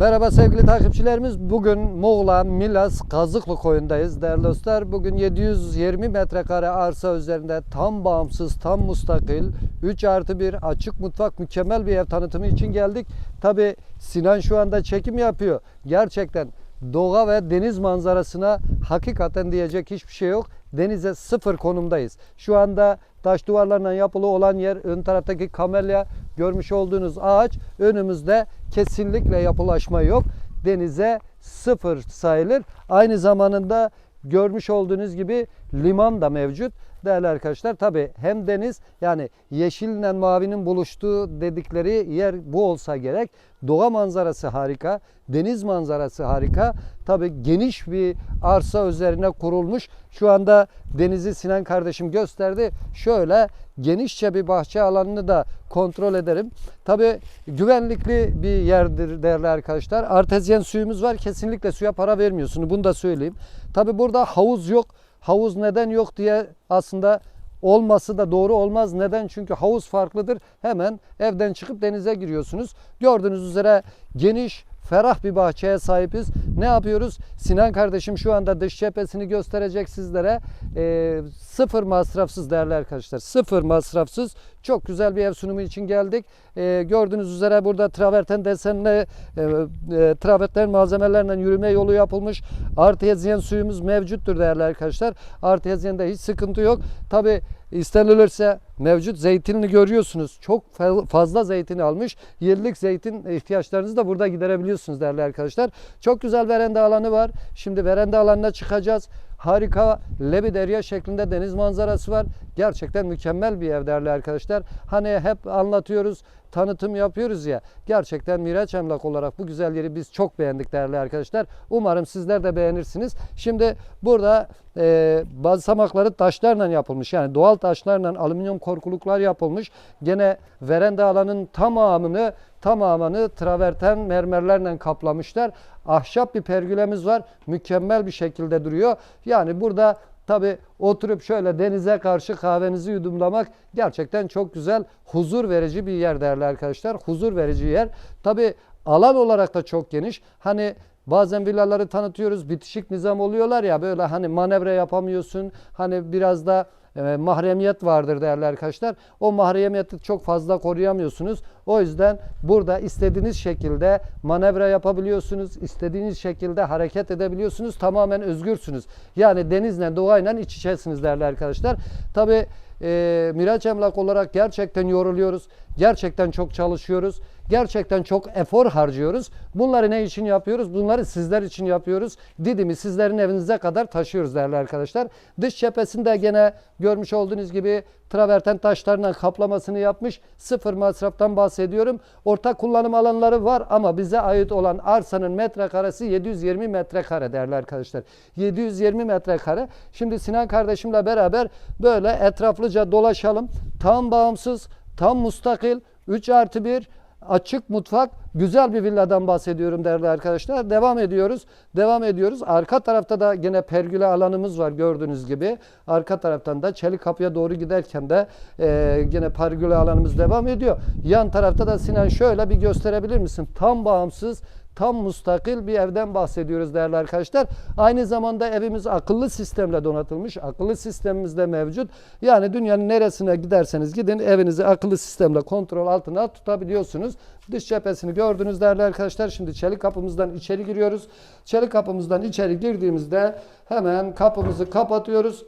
Merhaba sevgili takipçilerimiz. Bugün Muğla, Milas, Kazıklı koyundayız değerli dostlar. Bugün 720 metrekare arsa üzerinde tam bağımsız, tam mustakil, 3 artı 1 açık mutfak mükemmel bir ev tanıtımı için geldik. Tabi Sinan şu anda çekim yapıyor. Gerçekten doğa ve deniz manzarasına hakikaten diyecek hiçbir şey yok. Denize sıfır konumdayız. Şu anda taş duvarlarla yapılı olan yer ön taraftaki kamelya görmüş olduğunuz ağaç önümüzde kesinlikle yapılaşma yok. Denize sıfır sayılır. Aynı zamanında görmüş olduğunuz gibi liman da mevcut. Değerli arkadaşlar tabi hem deniz yani yeşille mavinin buluştuğu dedikleri yer bu olsa gerek. Doğa manzarası harika, deniz manzarası harika. Tabi geniş bir arsa üzerine kurulmuş. Şu anda denizi Sinan kardeşim gösterdi. Şöyle genişçe bir bahçe alanını da kontrol ederim. Tabi güvenlikli bir yerdir değerli arkadaşlar. Artezyen suyumuz var. Kesinlikle suya para vermiyorsunuz. Bunu da söyleyeyim. Tabi burada havuz yok. Havuz neden yok diye aslında olması da doğru olmaz. Neden? Çünkü havuz farklıdır. Hemen evden çıkıp denize giriyorsunuz. Gördüğünüz üzere geniş, ferah bir bahçeye sahibiz. Ne yapıyoruz? Sinan kardeşim şu anda dış cephesini gösterecek sizlere. Ee, sıfır masrafsız değerli arkadaşlar. Sıfır masrafsız. Çok güzel bir ev sunumu için geldik. Ee, gördüğünüz üzere burada traverten desenli e, e, traverten malzemelerle yürüme yolu yapılmış. Artezyen suyumuz mevcuttur değerli arkadaşlar. Artezyende hiç sıkıntı yok. Tabi istenilirse mevcut zeytinini görüyorsunuz. Çok fa- fazla zeytin almış. Yıllık zeytin ihtiyaçlarınızı da burada giderebiliyorsunuz değerli arkadaşlar. Çok güzel veranda alanı var. Şimdi veranda alanına çıkacağız. Harika lebi derya şeklinde deniz manzarası var. Gerçekten mükemmel bir ev değerli arkadaşlar. Hani hep anlatıyoruz, tanıtım yapıyoruz ya. Gerçekten Miraç Emlak olarak bu güzel yeri biz çok beğendik değerli arkadaşlar. Umarım sizler de beğenirsiniz. Şimdi burada e, basamakları taşlarla yapılmış. Yani doğal taşlarla alüminyum korkuluklar yapılmış. Gene veranda alanın tamamını tamamını traverten mermerlerle kaplamışlar. Ahşap bir pergülemiz var. Mükemmel bir şekilde duruyor. Yani burada tabi oturup şöyle denize karşı kahvenizi yudumlamak gerçekten çok güzel, huzur verici bir yer değerli arkadaşlar. Huzur verici yer. Tabi alan olarak da çok geniş. Hani Bazen villaları tanıtıyoruz. Bitişik nizam oluyorlar ya böyle hani manevra yapamıyorsun. Hani biraz da e, mahremiyet vardır değerli arkadaşlar. O mahremiyeti çok fazla koruyamıyorsunuz. O yüzden burada istediğiniz şekilde manevra yapabiliyorsunuz. istediğiniz şekilde hareket edebiliyorsunuz. Tamamen özgürsünüz. Yani denizle doğayla iç içesiniz değerli arkadaşlar. Tabi e, Miraç Emlak olarak gerçekten yoruluyoruz. Gerçekten çok çalışıyoruz. Gerçekten çok efor harcıyoruz. Bunları ne için yapıyoruz? Bunları sizler için yapıyoruz. Didim'i sizlerin evinize kadar taşıyoruz değerli arkadaşlar. Dış cephesinde gene görmüş olduğunuz gibi traverten taşlarla kaplamasını yapmış. Sıfır masraftan bahsediyorum. Ortak kullanım alanları var ama bize ait olan arsanın metrekaresi 720 metrekare değerli arkadaşlar. 720 metrekare. Şimdi Sinan kardeşimle beraber böyle etraflıca dolaşalım. Tam bağımsız, tam mustakil, 3 artı 1 açık mutfak, güzel bir villadan bahsediyorum değerli arkadaşlar. Devam ediyoruz. Devam ediyoruz. Arka tarafta da gene pergüle alanımız var gördüğünüz gibi. Arka taraftan da çelik kapıya doğru giderken de e, gene pergüle alanımız devam ediyor. Yan tarafta da Sinan şöyle bir gösterebilir misin? Tam bağımsız, tam mustakil bir evden bahsediyoruz değerli arkadaşlar. Aynı zamanda evimiz akıllı sistemle donatılmış. Akıllı sistemimiz de mevcut. Yani dünyanın neresine giderseniz gidin evinizi akıllı sistemle kontrol altına tutabiliyorsunuz. Dış cephesini gördünüz değerli arkadaşlar. Şimdi çelik kapımızdan içeri giriyoruz. Çelik kapımızdan içeri girdiğimizde hemen kapımızı kapatıyoruz.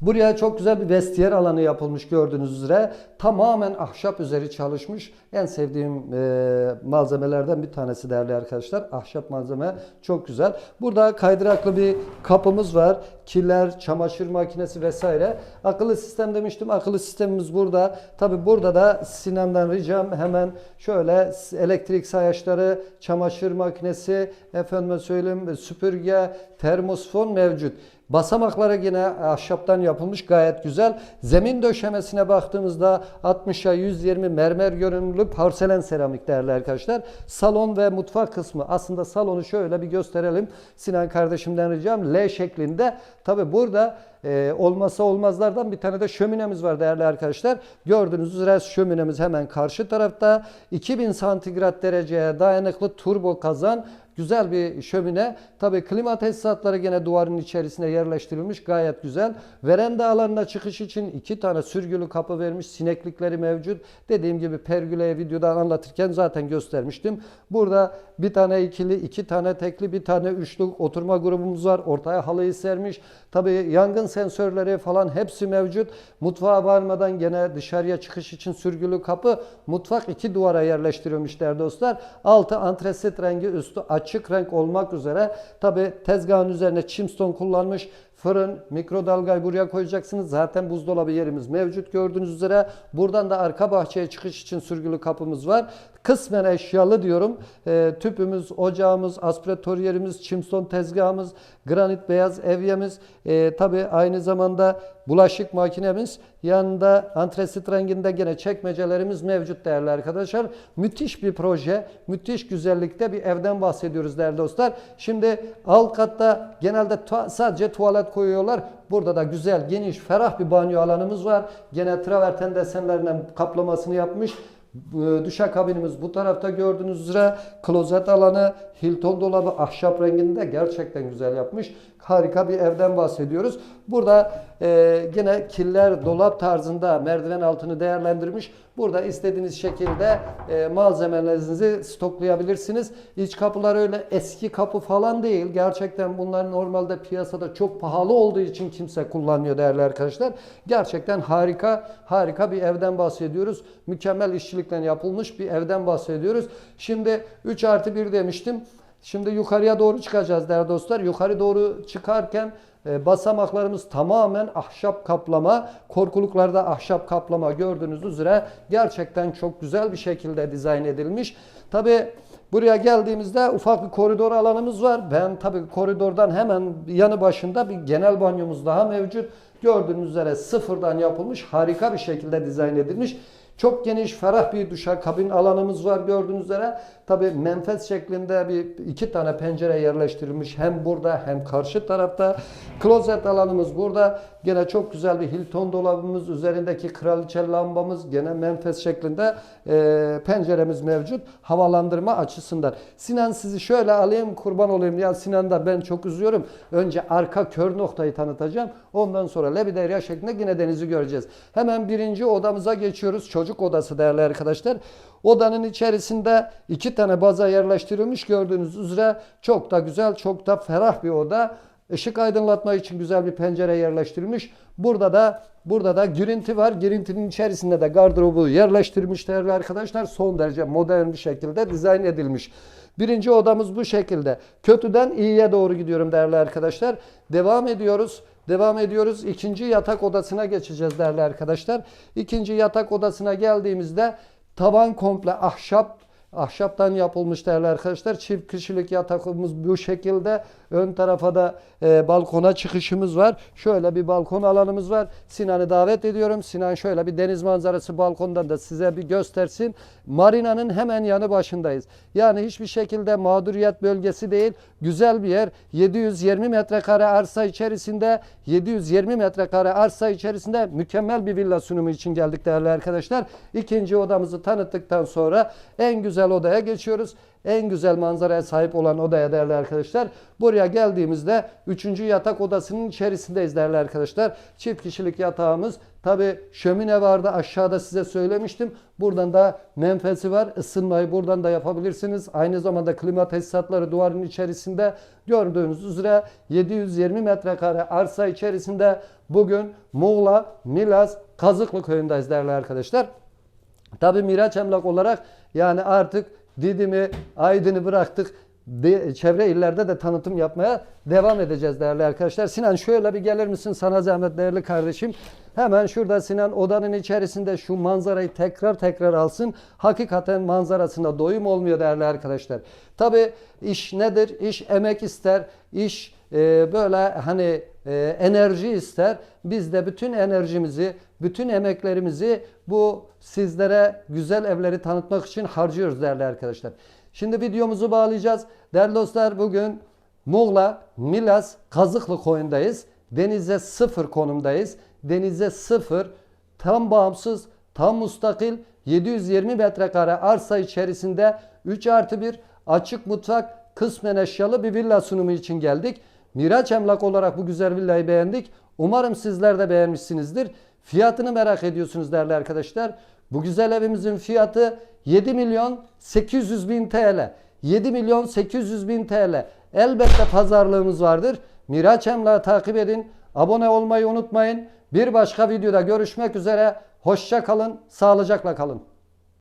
Buraya çok güzel bir vestiyer alanı yapılmış gördüğünüz üzere. Tamamen ahşap üzeri çalışmış. En sevdiğim e, malzemelerden bir tanesi değerli arkadaşlar. Ahşap malzeme çok güzel. Burada kaydıraklı bir kapımız var. Kiler, çamaşır makinesi vesaire. Akıllı sistem demiştim. Akıllı sistemimiz burada. Tabi burada da Sinan'dan ricam hemen şöyle elektrik sayaçları, çamaşır makinesi, efendime söyleyeyim süpürge, termosfon mevcut. Basamakları yine ahşaptan yapılmış gayet güzel. Zemin döşemesine baktığımızda 60'a 120 mermer görünümlü porselen seramik değerli arkadaşlar. Salon ve mutfak kısmı aslında salonu şöyle bir gösterelim. Sinan kardeşimden ricam L şeklinde. Tabi burada e, olmazsa olmazlardan bir tane de şöminemiz var değerli arkadaşlar. Gördüğünüz üzere şöminemiz hemen karşı tarafta 2000 santigrat dereceye dayanıklı turbo kazan Güzel bir şömine. Tabii klima tesisatları gene duvarın içerisine yerleştirilmiş. Gayet güzel. Veranda alanına çıkış için iki tane sürgülü kapı vermiş. Sineklikleri mevcut. Dediğim gibi pergüleye videoda anlatırken zaten göstermiştim. Burada bir tane ikili, iki tane tekli, bir tane üçlü oturma grubumuz var. Ortaya halıyı sermiş. Tabii yangın sensörleri falan hepsi mevcut. Mutfağa varmadan gene dışarıya çıkış için sürgülü kapı. Mutfak iki duvara yerleştirilmiş değerli dostlar. Altı antresit rengi, üstü açık renk olmak üzere. Tabi tezgahın üzerine çimston kullanmış. Fırın, mikrodalgayı buraya koyacaksınız. Zaten buzdolabı yerimiz mevcut gördüğünüz üzere. Buradan da arka bahçeye çıkış için sürgülü kapımız var. Kısmen eşyalı diyorum. E, tüpümüz, ocağımız, aspiratör yerimiz, çimston tezgahımız, granit beyaz evyemiz. E, Tabi aynı zamanda bulaşık makinemiz. Yanında antresit renginde gene çekmecelerimiz mevcut değerli arkadaşlar. Müthiş bir proje, müthiş güzellikte bir evden bahsediyoruz değerli dostlar. Şimdi alt katta genelde tu- sadece tuvalet koyuyorlar. Burada da güzel, geniş, ferah bir banyo alanımız var. Gene traverten desenlerle kaplamasını yapmış. Bu Duşakabinimiz bu tarafta gördüğünüz üzere klozet alanı Hilton dolabı ahşap renginde gerçekten güzel yapmış. Harika bir evden bahsediyoruz. Burada e, gene killer dolap tarzında merdiven altını değerlendirmiş. Burada istediğiniz şekilde e, malzemelerinizi stoklayabilirsiniz. İç kapılar öyle eski kapı falan değil. Gerçekten bunlar normalde piyasada çok pahalı olduğu için kimse kullanmıyor değerli arkadaşlar. Gerçekten harika harika bir evden bahsediyoruz. Mükemmel işçilikle yapılmış bir evden bahsediyoruz. Şimdi 3 artı 1 demiştim. Şimdi yukarıya doğru çıkacağız değerli dostlar. Yukarı doğru çıkarken e, basamaklarımız tamamen ahşap kaplama. Korkuluklarda ahşap kaplama gördüğünüz üzere gerçekten çok güzel bir şekilde dizayn edilmiş. Tabi buraya geldiğimizde ufak bir koridor alanımız var. Ben tabi koridordan hemen yanı başında bir genel banyomuz daha mevcut. Gördüğünüz üzere sıfırdan yapılmış harika bir şekilde dizayn edilmiş. Çok geniş, ferah bir duşa kabin alanımız var gördüğünüz üzere. Tabi menfez şeklinde bir iki tane pencere yerleştirilmiş hem burada hem karşı tarafta. Klozet alanımız burada. Gene çok güzel bir Hilton dolabımız, üzerindeki kraliçe lambamız gene menfez şeklinde e, penceremiz mevcut. Havalandırma açısından. Sinan sizi şöyle alayım kurban olayım. Ya Sinan da ben çok üzüyorum. Önce arka kör noktayı tanıtacağım. Ondan sonra Lebiderya şeklinde yine denizi göreceğiz. Hemen birinci odamıza geçiyoruz. Çocuk odası değerli arkadaşlar. Odanın içerisinde iki tane baza yerleştirilmiş gördüğünüz üzere çok da güzel, çok da ferah bir oda. Işık aydınlatma için güzel bir pencere yerleştirilmiş. Burada da burada da girinti var. Girintinin içerisinde de gardırobu yerleştirilmiş değerli arkadaşlar. Son derece modern bir şekilde dizayn edilmiş. Birinci odamız bu şekilde. Kötüden iyiye doğru gidiyorum değerli arkadaşlar. Devam ediyoruz. Devam ediyoruz. İkinci yatak odasına geçeceğiz değerli arkadaşlar. İkinci yatak odasına geldiğimizde taban komple ahşap ahşaptan yapılmış değerli arkadaşlar. Çift kişilik yatakımız bu şekilde. Ön tarafa da e, balkona çıkışımız var. Şöyle bir balkon alanımız var. Sinan'ı davet ediyorum. Sinan şöyle bir deniz manzarası balkondan da size bir göstersin. Marina'nın hemen yanı başındayız. Yani hiçbir şekilde mağduriyet bölgesi değil. Güzel bir yer. 720 metrekare arsa içerisinde 720 metrekare arsa içerisinde mükemmel bir villa sunumu için geldik değerli arkadaşlar. İkinci odamızı tanıttıktan sonra en güzel odaya geçiyoruz. En güzel manzaraya sahip olan odaya değerli arkadaşlar. Buraya geldiğimizde 3. yatak odasının içerisindeyiz değerli arkadaşlar. Çift kişilik yatağımız. Tabi şömine vardı aşağıda size söylemiştim. Buradan da menfezi var. Isınmayı buradan da yapabilirsiniz. Aynı zamanda klima tesisatları duvarın içerisinde gördüğünüz üzere 720 metrekare arsa içerisinde bugün Muğla, Milas, Kazıklı köyündeyiz değerli arkadaşlar. Tabi Miraç Emlak olarak yani artık Didim'i, Aydın'ı bıraktık. De- çevre illerde de tanıtım yapmaya devam edeceğiz değerli arkadaşlar. Sinan şöyle bir gelir misin sana zahmet değerli kardeşim. Hemen şurada Sinan odanın içerisinde şu manzarayı tekrar tekrar alsın. Hakikaten manzarasında doyum olmuyor değerli arkadaşlar. Tabi iş nedir? İş emek ister. İş e, böyle hani e, enerji ister. Biz de bütün enerjimizi, bütün emeklerimizi bu sizlere güzel evleri tanıtmak için harcıyoruz değerli arkadaşlar. Şimdi videomuzu bağlayacağız. Değerli dostlar bugün Muğla, Milas, Kazıklı koyundayız. Denize sıfır konumdayız. Denize sıfır tam bağımsız, tam mustakil 720 metrekare arsa içerisinde 3 artı 1 açık mutfak kısmen eşyalı bir villa sunumu için geldik. Miraç Emlak olarak bu güzel villayı beğendik. Umarım sizler de beğenmişsinizdir. Fiyatını merak ediyorsunuz değerli arkadaşlar. Bu güzel evimizin fiyatı 7 milyon 800 bin TL. 7 milyon 800 bin TL. Elbette pazarlığımız vardır. Miraç Emlak'ı takip edin. Abone olmayı unutmayın. Bir başka videoda görüşmek üzere. Hoşça kalın, sağlıcakla kalın.